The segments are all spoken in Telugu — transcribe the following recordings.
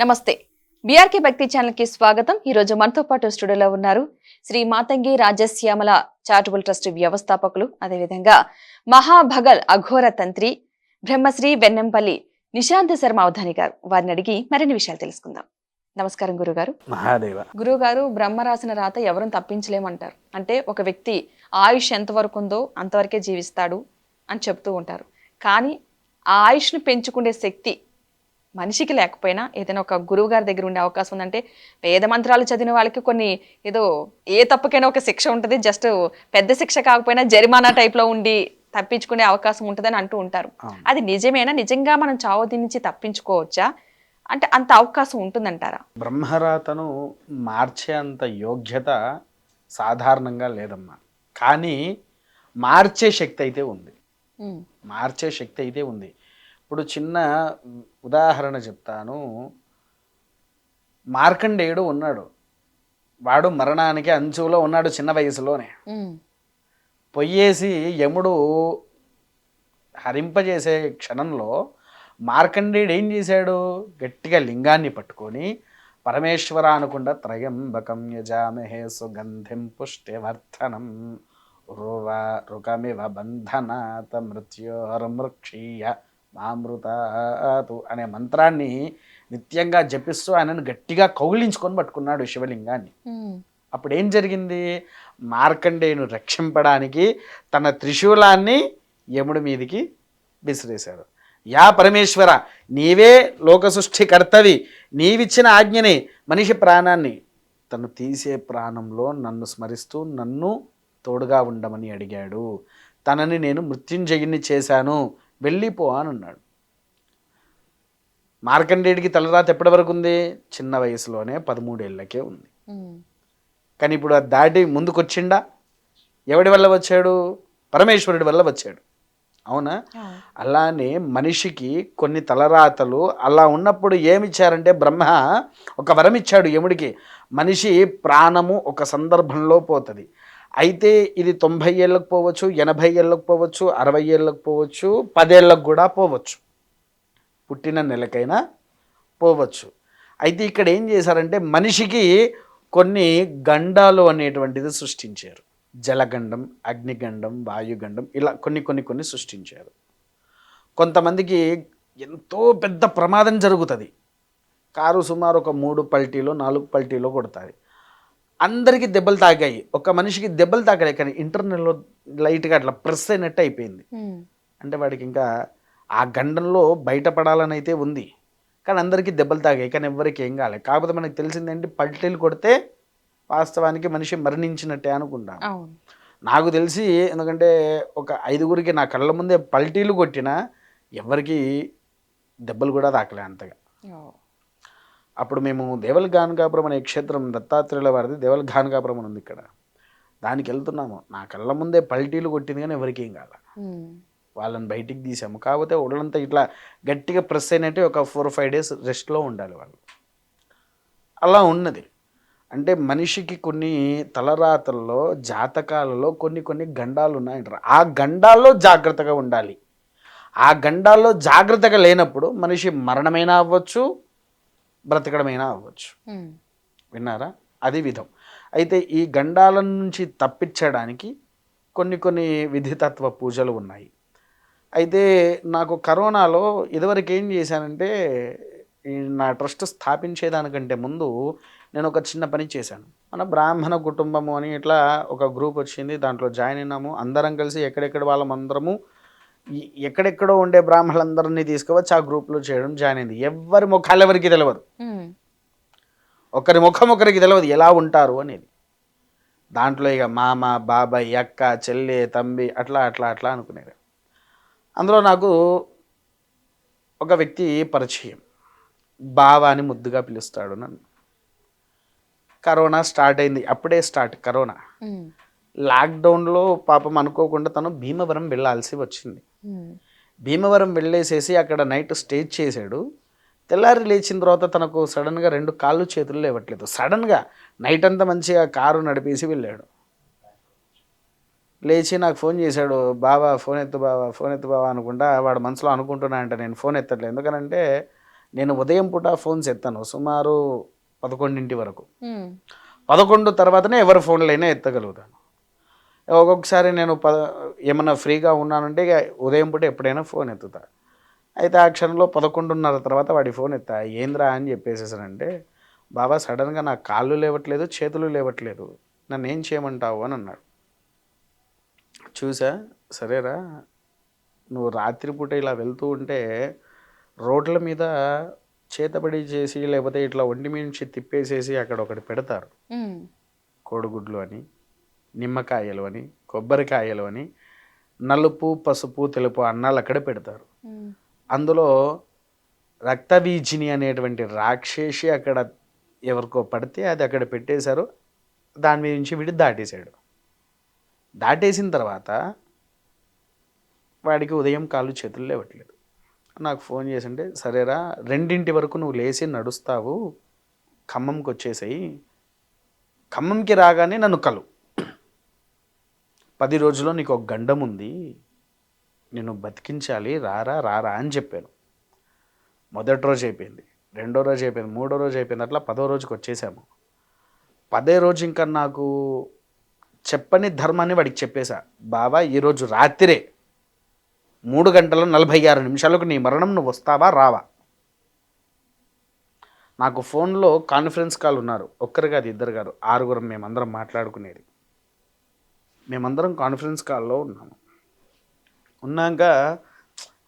నమస్తే. బీఆర్కే భక్తి ఛానల్కి స్వాగతం. ఈ రోజు మనతో పాటు స్టూడియోలో ఉన్నారు శ్రీ మాతంగి రాజశ్యామల చారిటబుల్ ట్రస్ట్ వ్యవస్థాపకులు అదేవిధంగా మహాభగల్ అఘోర తంత్రి బ్రహ్మశ్రీ వెన్నెంపల్లి నిశాంత్ శర్మ అవధాని గారు. వారిని అడిగి మరిన్ని విషయాలు తెలుసుకుందాం. నమస్కారం గురుగారు. మహాదేవ. గురువుగారు బ్రహ్మ రాసిన రాత ఎవరూ తప్పించలేమంటారు. అంటే ఒక వ్యక్తి ఆయుష్ ఎంతవరకు ఉందో అంతవరకే జీవిస్తాడు అని చెప్తూ ఉంటారు. కానీ ఆ ఆయుష్ను పెంచుకునే శక్తి మనిషికి లేకపోయినా ఏదైనా ఒక గురువు గారి దగ్గర ఉండే అవకాశం ఉందంటే వేద మంత్రాలు చదివిన వాళ్ళకి కొన్ని ఏదో ఏ తప్పుకైనా ఒక శిక్ష ఉంటుంది. జస్ట్ పెద్ద శిక్ష కాకపోయినా జరిమానా టైప్లో ఉండి తప్పించుకునే అవకాశం ఉంటుందని అంటూ ఉంటారు. అది నిజమేనా? నిజంగా మనం చావు నుంచి తప్పించుకోవచ్చా? అంటే అంత అవకాశం ఉంటుందంటారా? బ్రహ్మరాతను మార్చే అంత యోగ్యత సాధారణంగా లేదమ్మా. కానీ మార్చే శక్తి అయితే ఉంది. మార్చే శక్తి అయితే ఉంది. ఇప్పుడు చిన్న ఉదాహరణ చెప్తాను. మార్కండేయుడు ఉన్నాడు. వాడు మరణానికి అంచులో ఉన్నాడు చిన్న వయసులోనే. పొయ్యేసి యముడు హరింపజేసే క్షణంలో మార్కండేయుడు ఏం చేశాడు? గట్టిగా లింగాన్ని పట్టుకొని పరమేశ్వర అనుకుండా త్రయంబకం యజామహే సుగంధిం పుష్టివర్ధనం రువ రుకమివ బంధనాత మృత్యోర్మృక్షీయ మామృతాతు అనే మంత్రాన్ని నిత్యంగా జపిస్తూ ఆయనను గట్టిగా కౌగిలించుకొని పట్టుకున్నాడు శివలింగాన్ని. అప్పుడు ఏం జరిగింది? మార్కండేయును రక్షింపడానికి తన త్రిశూలాన్ని యముడి మీదికి విసిరేశాడు యా పరమేశ్వర నీవే లోక సృష్టి కర్తవి నీవిచ్చిన ఆజ్ఞని మనిషి ప్రాణాన్ని. తను తీసే ప్రాణంలో నన్ను స్మరిస్తూ నన్ను తోడుగా ఉండమని అడిగాడు. తనని నేను మృత్యుంజయుని చేశాను. వెళ్ళిపో అని అన్నాడు మార్కండేయుడికి తలరాత ఎప్పటి వరకు ఉంది? చిన్న వయసులోనే పదమూడేళ్ళకే ఉంది. కానీ ఇప్పుడు అది దాటి ముందుకొచ్చిండా? ఎవడి వల్ల వచ్చాడు? పరమేశ్వరుడి వల్ల వచ్చాడు. అవునా? అవును. అలానే మనిషికి కొన్ని తలరాతలు అలా ఉన్నప్పుడు ఏమిచ్చారంటే బ్రహ్మ ఒక వరం ఇచ్చాడు యముడికి. మనిషి ప్రాణము ఒక సందర్భంలో పోతుంది. అయితే ఇది తొంభై ఏళ్ళకు పోవచ్చు ఎనభై ఏళ్ళకు పోవచ్చు అరవై ఏళ్ళకు పోవచ్చు పదేళ్ళకు కూడా పోవచ్చు. పుట్టిన నెలకైనా పోవచ్చు. అయితే ఇక్కడ ఏం చేశారంటే మనిషికి కొన్ని గండాలు అనేటువంటిది సృష్టించారు. జలగండం అగ్నిగండం వాయుగండం ఇలా కొన్ని కొన్ని కొన్ని సృష్టించారు. కొంతమందికి ఎంతో పెద్ద ప్రమాదం జరుగుతుంది. కారు సుమారు ఒక మూడు పల్టీలో నాలుగు పల్టీలో కొడుతుంది. అందరికీ దెబ్బలు తాగాయి. ఒక మనిషికి దెబ్బలు తాగాయి కానీ ఇంటర్నెల్లో లైట్గా అట్లా ప్రెస్ అయినట్టు అయిపోయింది. అంటే వాడికి ఇంకా ఆ గండంలో బయటపడాలని అయితే ఉంది. కానీ అందరికీ దెబ్బలు తాగాయి. కానీ ఎవరికి ఏం కాలేదు కాకపోతే మనకు తెలిసిందేంటి పల్టీలు కొడితే వాస్తవానికి మనిషి మరణించినట్టే అనుకుంటాం. నాకు తెలిసి ఎందుకంటే ఒక ఐదుగురికి నా కళ్ళ ముందే పల్టీలు కొట్టినా ఎవరికి దెబ్బలు కూడా తాకలే అంతగా. అప్పుడు మేము దేవల్ గానగాపురం అనే క్షేత్రం దత్తాత్రేయుల వారిది దేవల్ గానగాపురం అని ఉంది ఇక్కడ. దానికి వెళ్తున్నాము. నా కళ్ళ ముందే పల్టీలు కొట్టింది కానీ ఎవరికి కాల. ఉమ్, వాళ్ళని బయటికి తీసాము. కాకపోతే ఒళ్ళంతా ఇట్లా గట్టిగా ప్రెస్ అయినట్టు ఒక ఫోర్ ఫైవ్ డేస్ రెస్ట్లో ఉండాలి వాళ్ళు. అలా ఉన్నది. అంటే మనిషికి కొన్ని తలరాతల్లో జాతకాలలో కొన్ని కొన్ని గండాలు ఉన్నాయంటారు. ఆ గండాల్లో జాగ్రత్తగా ఉండాలి. ఆ గండాల్లో జాగ్రత్తగా లేనప్పుడు మనిషి మరణమైనా అవ్వచ్చు బ్రతకడమైనా అవ్వచ్చు. విన్నారా? అది విధం. అయితే ఈ గండాల నుంచి తప్పించడానికి కొన్ని కొన్ని విధితత్వ పూజలు ఉన్నాయి. అయితే నాకు కరోనాలో ఇదివరకు ఏం చేశానంటే నా ట్రస్ట్ స్థాపించేదానికంటే ముందు నేను ఒక చిన్న పని చేశాను. మన బ్రాహ్మణ కుటుంబము అని ఇట్లా ఒక గ్రూప్ వచ్చింది. దాంట్లో జాయిన్ అయినాము. అందరం కలిసి ఎక్కడెక్కడ వాళ్ళం అందరము ఎక్కడెక్కడో ఉండే బ్రాహ్మణులందరినీ తీసుకువచ్చి ఆ గ్రూప్లో చేయడం జాయిన్ అయింది ఎవరి ముఖాలు ఎవరికి తెలియదు ఒకరి ముఖం ఒకరికి తెలియదు ఎలా ఉంటారు అనేది. దాంట్లో ఇక మామ బాబాయ్ అక్క చెల్లి తంబి అట్లా అట్లా అట్లా అనుకునేది అందులో నాకు ఒక వ్యక్తి పరిచయం. బావ అని ముద్దుగా పిలుస్తాడు నన్ను. కరోనా స్టార్ట్ అయింది. అప్పుడే స్టార్ట్ కరోనా. లాక్డౌన్లో పాపం అనుకోకుండా తను భీమవరం వెళ్ళాల్సి వచ్చింది. భీమవరం వెళ్ళేసేసి అక్కడ నైట్ స్టేజ్ చేశాడు. తెల్లారి లేచిన తర్వాత తనకు సడన్గా రెండు కాళ్ళు చేతులు లేవట్లేదు. సడన్గా నైట్ అంతా మంచిగా కారు నడిపేసి వెళ్ళాడు. లేచి నాకు ఫోన్ చేశాడు బావా ఫోన్ ఎత్తు బావా ఫోన్ ఎత్తు బావా అనుకుంటా వాడు మనసులో అనుకుంటున్నా అంటే నేను ఫోన్ ఎత్తట్లేదు. ఎందుకనంటే నేను ఉదయం పూట ఫోన్స్ ఎత్తాను సుమారు పదకొండింటి వరకు. పదకొండు తర్వాతనే ఎవరి ఫోన్లైనా ఎత్తగలుగుతాను. ఒక్కొక్కసారి నేను పద ఏమన్నా ఫ్రీగా ఉన్నానంటే ఇక ఉదయం పూట ఎప్పుడైనా ఫోన్ ఎత్తుతా. అయితే ఆ క్షణంలో పదకొండున్నర తర్వాత వాడి ఫోన్ ఎత్తా. ఏంద్రా అని చెప్పేసేసానంటే బాబా సడన్గా నా కాళ్ళు లేవట్లేదు చేతులు లేవట్లేదు. నన్ను ఏం చేయమంటావు? అని అన్నాడు. చూసా సరేరా నువ్వు రాత్రిపూట ఇలా వెళ్తూ ఉంటే రోడ్ల మీద చేతబడి చేసి లేకపోతే ఇట్లా ఒంటి నుంచి తిప్పేసేసి అక్కడ ఒకటి పెడతారు కోడిగుడ్లు అని. నిమ్మకాయలు అని కొబ్బరికాయలు అని నలుపు పసుపు తెలుపు అన్నాలు అక్కడే పెడతారు. అందులో రక్తబీజిని అనేటువంటి రాక్షసి అక్కడ ఎవరికో పడితే అది అక్కడ పెట్టేశారు. దాని మీద నుంచి వీడి దాటేశాడు. దాటేసిన తర్వాత వాడికి ఉదయం కాళ్ళు చేతులు లేవట్లేదు. నాకు ఫోన్ చేసింటే సరేరా రెండింటి వరకు నువ్వు లేచి నడుస్తావు. ఖమ్మంకి వచ్చేసాయి. ఖమ్మంకి రాగానే నన్ను కలు. పది రోజుల్లో నీకు ఒక గండం ఉంది. నేను బతికించాలి. రారా రారా అని చెప్పాను. మొదటి రోజు అయిపోయింది. రెండో రోజు అయిపోయింది. మూడో రోజు అయిపోయింది. అట్లా పదో రోజుకి వచ్చేసాము. పదే రోజు ఇంకా నాకు చెప్పని ధర్మాన్ని వాడికి చెప్పేశా. బాబా ఈరోజు రాత్రే మూడు గంటల నలభై ఆరు నిమిషాలకు నీ మరణం నువ్వు వస్తావా రావా? నాకు ఫోన్లో కాన్ఫరెన్స్ కాల్ ఉన్నారు. ఒక్కరు కాదు ఇద్దరు గారు ఆరుగురం మేమందరం మాట్లాడుకునేది. మేమందరం కాన్ఫరెన్స్ కాల్లో ఉన్నాము. ఉన్నాక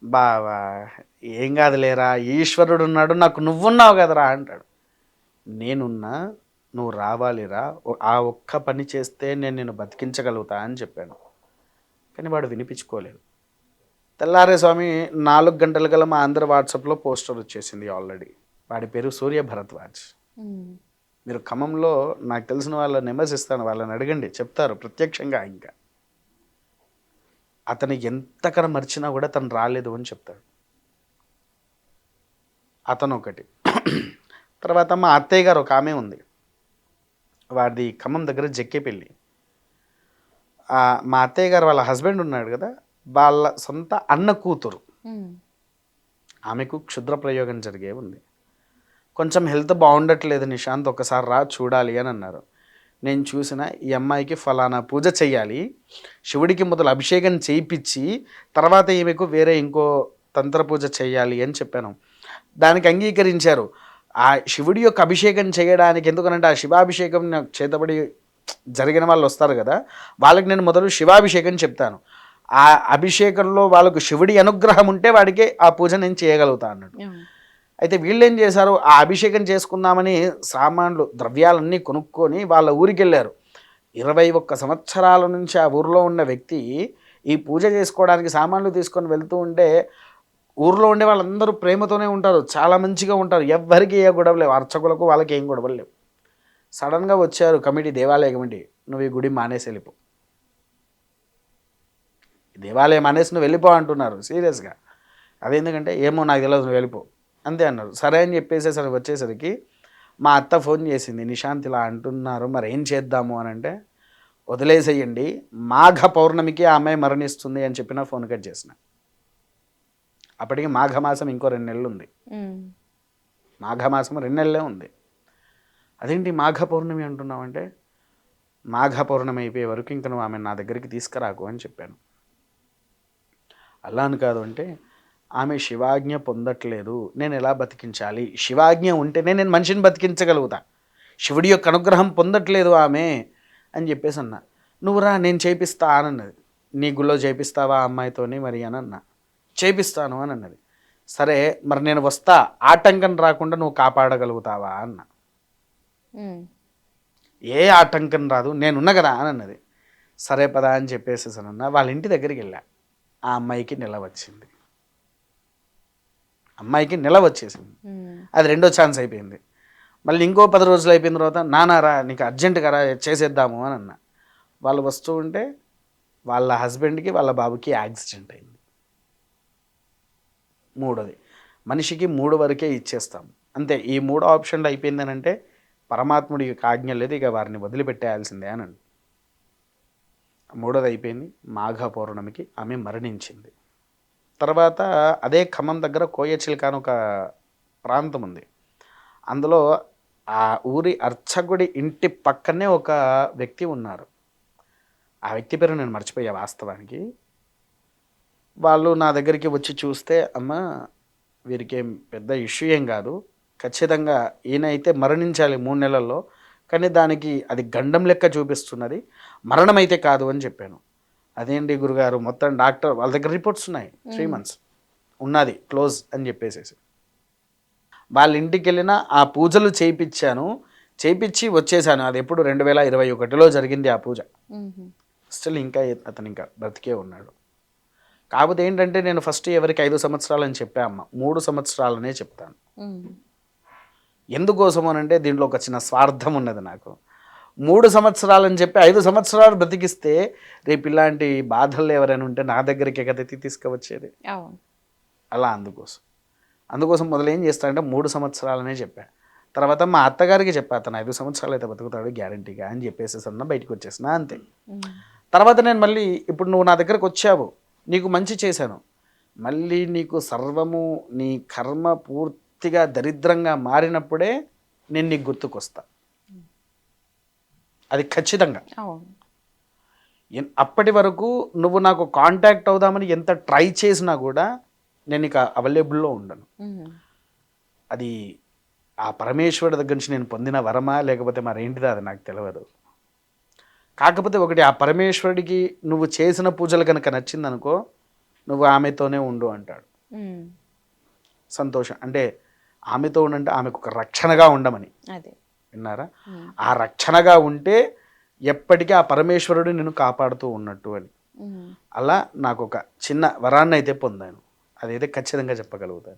బావా ఏం కాదులేరా ఈశ్వరుడు ఉన్నాడు నాకు నువ్వున్నావు కదరా అంటాడు. నేనున్నా నువ్వు రావాలిరా ఆ ఒక్క పని చేస్తే నేను నేను బతికించగలుగుతా అని చెప్పాను. కానీ వాడు వినిపించుకోలేదు. తెల్లారే స్వామి నాలుగు గంటల గల మా ఆంధ్ర వాట్సాప్లో పోస్టర్ వచ్చేసింది ఆల్రెడీ. వాడి పేరు సూర్య భరద్వాజ్ మీరు ఖమ్మంలో నాకు తెలిసిన వాళ్ళ నెంబర్స్ ఇస్తాను వాళ్ళని అడగండి చెప్తారు ప్రత్యక్షంగా ఇంకా. అతను ఎంతకన మర్చినా కూడా తను రాలేదు అని చెప్తాడు. అతను ఒకటి తర్వాత మా అత్తయ్య గారు ఒక ఆమె ఉంది. వాడిది ఖమ్మం దగ్గర జక్కేపల్లి. మా అత్తయ్య గారు వాళ్ళ హస్బెండ్ ఉన్నాడు కదా వాళ్ళ సొంత అన్న కూతురు. ఆమెకు క్షుద్ర ప్రయోగం జరిగే ఉంది. కొంచెం హెల్త్ బాగుండట్లేదు నిశాంత్ ఒకసారి రా చూడాలి అని అన్నారు. నేను చూసిన ఈ అమ్మాయికి ఫలానా పూజ చేయాలి శివుడికి మొదలు అభిషేకం చేయించి తర్వాత ఈమెకు వేరే ఇంకో తంత్ర పూజ చేయాలి అని చెప్పాను. దానికి అంగీకరించారు. ఆ శివుడి యొక్క అభిషేకం చేయడానికి ఎందుకనంటే ఆ శివాభిషేకం నాకు చేతబడి జరిగిన వాళ్ళు వస్తారు కదా వాళ్ళకి నేను మొదలు శివాభిషేకం చెప్తాను. ఆ అభిషేకంలో వాళ్ళకు శివుడి అనుగ్రహం ఉంటే వాడికి ఆ పూజ నేను చేయగలుగుతా అన్నాడు. అయితే వీళ్ళేం చేశారు? ఆ అభిషేకం చేసుకుందామని సామాన్లు ద్రవ్యాలన్నీ కొనుక్కొని వాళ్ళ ఊరికి వెళ్ళారు ఇరవై ఒక్క సంవత్సరాల నుంచి ఆ ఊర్లో ఉన్న వ్యక్తి ఈ పూజ చేసుకోవడానికి సామాన్లు తీసుకొని వెళ్తూ ఉంటే ఊర్లో ఉండే వాళ్ళందరూ ప్రేమతోనే ఉంటారు. చాలా మంచిగా ఉంటారు. ఎవ్వరికి ఏ గొడవ లేవు. అర్చకులకు వాళ్ళకి ఏం గొడవలు లేవు. సడన్గా వచ్చారు కమిటీ దేవాలయ కమిటీ నువ్వు ఈ గుడి మానేసి వెళ్ళిపో. దేవాలయం మానేసి నువ్వు వెళ్ళిపో అంటున్నారు. సీరియస్గా. అదేందుకంటే ఏమో నాకు తెలియదు నువ్వు వెళ్ళిపో. అంతే అన్నారు. సరే అని చెప్పేసేసరికి వచ్చేసరికి మా అత్త ఫోన్ చేసింది నిశాంత్ ఇలా అంటున్నారు మరి ఏం చేద్దాము? అని అంటే వదిలేసేయండి మాఘ పౌర్ణమికి ఆ అమ్మాయి మరణిస్తుంది అని చెప్పిన ఫోన్ కట్ చేసిన. అప్పటికి మాఘమాసం ఇంకో రెండు నెలలు ఉంది. మాఘమాసం రెండు నెలలే ఉంది. అదేంటి మాఘ పౌర్ణమి అంటున్నావంటే మాఘ పౌర్ణమి అయిపోయే వరకు ఇంకా నువ్వు ఆమె నా దగ్గరికి తీసుకురాకు అని చెప్పాను. అలా అని కాదు అంటే ఆమె శివాజ్ఞ పొందట్లేదు. నేను ఎలా బతికించాలి? శివాజ్ఞ ఉంటేనే నేను మనిషిని బతికించగలుగుతా. శివుడి యొక్క అనుగ్రహం పొందట్లేదు ఆమె అని చెప్పేసి అన్నా. నువ్వు రా నేను చేపిస్తా అని అన్నది. నీ గుళ్ళో చేపిస్తావా ఆ అమ్మాయితోని మరి అని అన్నా. చేపిస్తాను అని అన్నది. సరే మరి నేను వస్తా. ఆటంకం రాకుండా నువ్వు కాపాడగలుగుతావా అన్న. ఏ ఆటంకం రాదు. నేనున్నా కదా అని అన్నది. సరే పదా అని చెప్పేసేసానన్న వాళ్ళ ఇంటి దగ్గరికి వెళ్ళా. ఆ అమ్మాయికి నెల వచ్చింది. అమ్మాయికి నెల వచ్చేసింది. అది రెండో ఛాన్స్ అయిపోయింది. మళ్ళీ ఇంకో పది రోజులు అయిపోయిన తర్వాత నానారా నీకు అర్జెంటుగా రా చేసేద్దాము అని అన్న. వాళ్ళు వస్తూ ఉంటే వాళ్ళ హస్బెండ్కి వాళ్ళ బాబుకి యాక్సిడెంట్ అయింది. మూడోది మనిషికి మూడు వరకే ఇచ్చేస్తాం. అంతే ఈ మూడు ఆప్షన్లు అయిపోయిందని అంటే పరమాత్ముడి యొక్క ఆజ్ఞ లేదు ఇక వారిని వదిలిపెట్టేయాల్సిందే అని. మూడోది అయిపోయింది మాఘ పౌర్ణమికి ఆమె మరణించింది. తర్వాత అదే ఖమ్మం దగ్గర కోయచిల్క అని ఒక ప్రాంతం ఉంది. అందులో ఆ ఊరి అర్చకుడి ఇంటి పక్కనే ఒక వ్యక్తి ఉన్నారు. ఆ వ్యక్తి పేరు నేను మర్చిపోయా వాస్తవానికి. వాళ్ళు నా దగ్గరికి వచ్చి చూస్తే అమ్మ వీరికేం పెద్ద ఇష్యూ ఏం కాదు. ఖచ్చితంగా ఈయన అయితే మరణించాలి మూడు నెలల్లో. కానీ దానికి అది గండం లెక్క చూపిస్తున్నది. మరణం అయితే కాదు అని చెప్పాను. అదేంటి గురుగారు? మొత్తం డాక్టర్ వాళ్ళ దగ్గర రిపోర్ట్స్ ఉన్నాయి. త్రీ మంత్స్ ఉన్నది. క్లోజ్ అని చెప్పేసేసి. వాళ్ళ ఇంటికి వెళ్ళిన ఆ పూజలు చేయించాను చేయించి వచ్చేసాను. అది ఎప్పుడు రెండు వేల ఇరవై ఒకటిలో జరిగింది ఆ పూజ. స్టిల్ ఇంకా అతను ఇంకా బ్రతికే ఉన్నాడు. కాకపోతే ఏంటంటే నేను ఫస్ట్ ఎవరికి ఐదు సంవత్సరాలు అని చెప్పా అమ్మ. మూడు సంవత్సరాలనే చెప్తాను. మ్మ్. ఎందుకోసం అని అంటే దీంట్లో ఒక చిన్న స్వార్థం ఉన్నది నాకు. మూడు సంవత్సరాలని చెప్పి ఐదు సంవత్సరాలు బ్రతికిస్తే రేపు ఇలాంటి బాధలు ఎవరైనా ఉంటే నా దగ్గరికి కదెత్తి తీసుకువచ్చేది. అలా అందుకోసం. అందుకోసం మొదలు ఏం చేస్తానంటే మూడు సంవత్సరాలనే చెప్పా. తర్వాత మా అత్తగారికి చెప్పా అతను ఐదు సంవత్సరాలు అయితే బతుకుతాడు గ్యారంటీగా అని చెప్పేసి అన్న బయటకు వచ్చేసిన అంతే. తర్వాత నేను మళ్ళీ ఇప్పుడు నువ్వు నా దగ్గరకు వచ్చావు నీకు మంచి చేశాను. మళ్ళీ నీకు సర్వము నీ కర్మ పూర్తిగా దరిద్రంగా మారినప్పుడే నేను నీకు గుర్తుకొస్తా. అది ఖచ్చితంగా. అప్పటి వరకు నువ్వు నాకు కాంటాక్ట్ అవుదామని ఎంత ట్రై చేసినా కూడా నేను ఇక అవైలబుల్లో ఉండను. అది ఆ పరమేశ్వరుడి దగ్గర నుంచి నేను పొందిన వరమా లేకపోతే మరేంటిదో అది నాకు తెలియదు కాకపోతే ఒకటి ఆ పరమేశ్వరుడికి నువ్వు చేసిన పూజలు కనుక నచ్చిందనుకో నువ్వు ఆమెతోనే ఉండు అంటాడు. సంతోషం. అంటే ఆమెతో ఉండంటే ఆమెకు ఒక రక్షణగా ఉండమని. అదే. విన్నారా. ఆ రక్షణగా ఉంటే ఎప్పటికీ ఆ పరమేశ్వరుడు నిన్ను కాపాడుతూ ఉన్నట్టు అని. అలా నాకు ఒక చిన్న వరాన్ని అయితే పొందాను. అదైతే ఖచ్చితంగా చెప్పగలుగుతాను.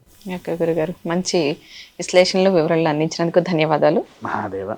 గురుగారు మంచి విశ్లేషణలు వివరాలు అందించినందుకు ధన్యవాదాలు. మహాదేవ.